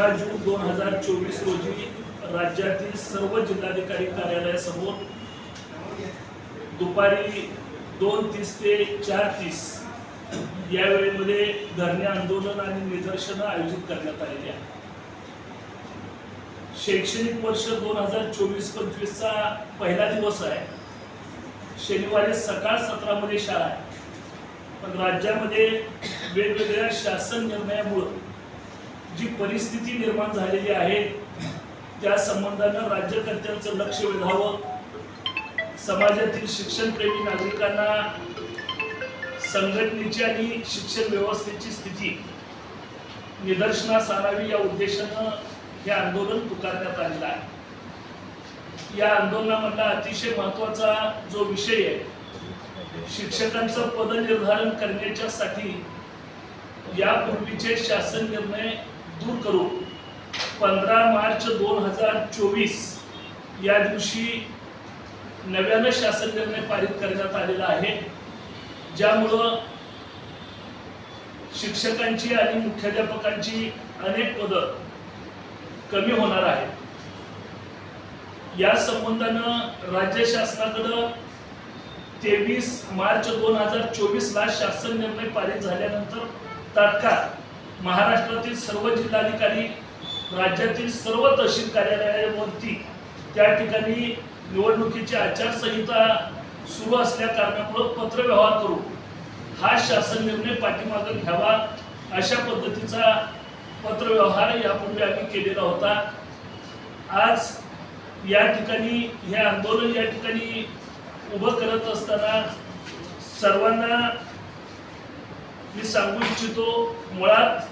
अकरा जून दोन हजार चोवीस रोजी राज्यातील सर्व जिल्हाधिकारी कार्यालयासमोर दुपारी दोन तीस ते चार तीस या वेळेमध्ये धरणे आंदोलन आणि निदर्शनं आयोजित करण्यात आलेली आहे शैक्षणिक वर्ष दोन हजार चोवीस पंचवीसचा पहिला दिवस आहे. शनिवारी सकाळ सत्रामध्ये शाळा आहे. पण राज्यामध्ये वेगवेगळ्या शासन निर्णयामुळं जी परिस्थिती निर्माण झालेली आहे त्या संबंधानं राज्यकर्त्यांचं लक्ष वेधावं समाजातील शिक्षणप्रेमी नागरिकांना संघटनेची आणि शिक्षण व्यवस्थेची स्थिती निदर्शनास आणावी या उद्देशानं हे आंदोलन पुकारण्यात आलेलं आहे. या आंदोलनामधला अतिशय महत्त्वाचा जो विषय आहे शिक्षकांचं पदनिर्धारण करण्याच्यासाठी यापूर्वीचे शासन निर्णय दूर करू. पंधरा मार्च दोन हजार चोवीस या दिवशी नव्यानं शासन निर्णय पारित करण्यात आलेला आहे. ज्यामुळं शिक्षकांची आणि मुख्याध्यापकांची अनेक पदं कमी होणार आहेत. या संबंधानं राज्य शासनाकडं तेवीस मार्च दोन हजार चोवीस ला शासन निर्णय पारित झाल्यानंतर तात्काळ महाराष्ट्रातील सर्व जिल्हाधिकारी राज्यातील सर्व तहसील कार्यालयावरती त्या ठिकाणी निवडणुकीची आचारसंहिता सुरू असल्या कारणामुळं पत्रव्यवहार करू. हा शासन निर्णय पाठीमागे घ्यावा अशा पद्धतीचा पत्रव्यवहार यापूर्वी आम्ही केलेला होता. आज या ठिकाणी हे आंदोलन या ठिकाणी उभं करत असताना सर्वांना मी सांगू इच्छितो मुळात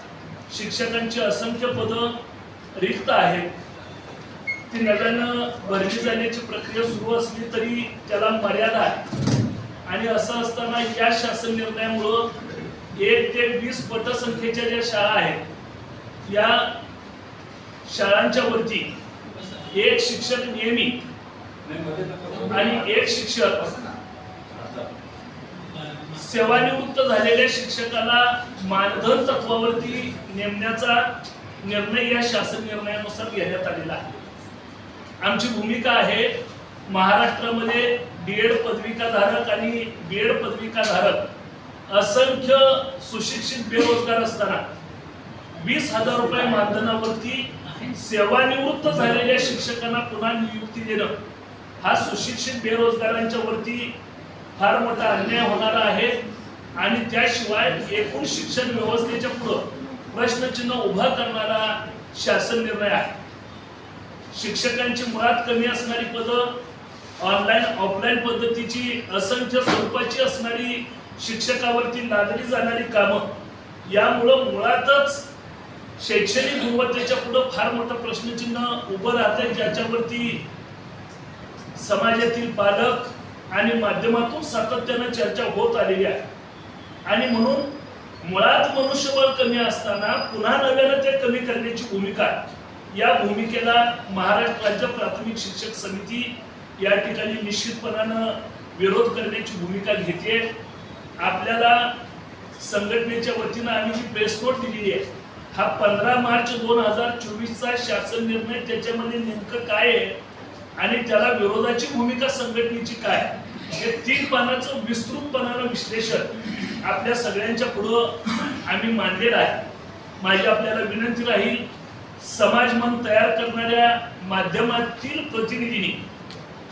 शिक्षकांची असंख्य पदं रिक्त आहेत. ती नव्यानं भरली जाण्याची प्रक्रिया सुरू असली तरी त्याला मर्यादा आहे. आणि असं असताना या शासन निर्णयामुळं एक ते वीस पटसंख्येच्या ज्या शाळा आहेत या शाळांच्या वरती एक शिक्षक नियमित आणि एक शिक्षक सेवानिवृत्त झालेल्या शिक्षकाला मानधन तत्वावरती नेमण्याचा निर्णय या शासन निर्णयानुसार घेण्यात आलेला आहे. आमची भूमिका आहे महाराष्ट्रामध्ये बीएड पदविकाधारक आणि बीएड पदविकाधारक असंख्य सुशिक्षित बेरोजगार असताना वीस हजार रुपये मानधनावरती सेवानिवृत्त झालेल्या शिक्षकांना पुन्हा नियुक्ती देणं हा सुशिक्षित बेरोजगारांच्या वरती फार मोठा अन्याय होणारा आहे. आणि त्याशिवाय एकूण शिक्षण व्यवस्थेच्या पुढं प्रश्नचिन्ह उभा करणारा शासन निर्णय आहे. शिक्षकांची मुळात कमी असणारी पदं ऑनलाईन ऑफलाईन पद्धतीची असंख्य स्वरूपाची असणारी शिक्षकावरती लादली जाणारी कामं यामुळं मुळातच शैक्षणिक गुणवत्तेच्या पुढं फार मोठं प्रश्नचिन्ह उभं राहतंय ज्याच्यावरती समाजातील पालक आणि माध्यमातून सातत्यानं चर्चा होत आलेली आहे. आणि म्हणून मुळात मनुष्यबळ कमी असताना पुन्हा नव्यानं ते कमी करण्याची भूमिका या भूमिकेला महाराष्ट्र राज्य प्राथमिक शिक्षक समिती या ठिकाणी निश्चितपणानं विरोध करण्याची भूमिका घेते. आपल्याला संघटनेच्या वतीनं आम्ही जी प्रेस नोट दिलेली आहे हा पंधरा मार्च दोन हजार चोवीसचा शासन निर्णय त्याच्यामध्ये नेमकं काय आहे आणि त्याला विरोधाची भूमिका संघटनेची काय? हे तीन पानाचं विस्तृतपणानं विश्लेषण आपल्या सगळ्यांच्या पुढं आम्ही मांडलेलं आहे. माझी आपल्याला विनंती राहील समाज मन तयार करणाऱ्या माध्यमातील प्रतिनिधींनी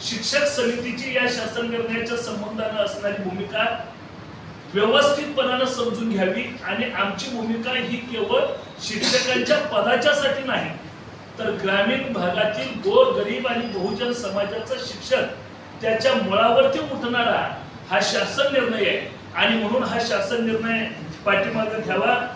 शिक्षक समितीची या शासन निर्णयाच्या संबंधानं असणारी भूमिका व्यवस्थितपणानं समजून घ्यावी आणि आमची भूमिका ही केवळ शिक्षकांच्या पदाच्यासाठी नाही तर ग्रामीण भागातील गोर गरीब आणि बहुजन समाजाचं शिक्षण त्याच्या मुळावरती उठणारा हा शासन निर्णय आहे. आणि म्हणून हा शासन निर्णय पाठीमागे घ्यावा.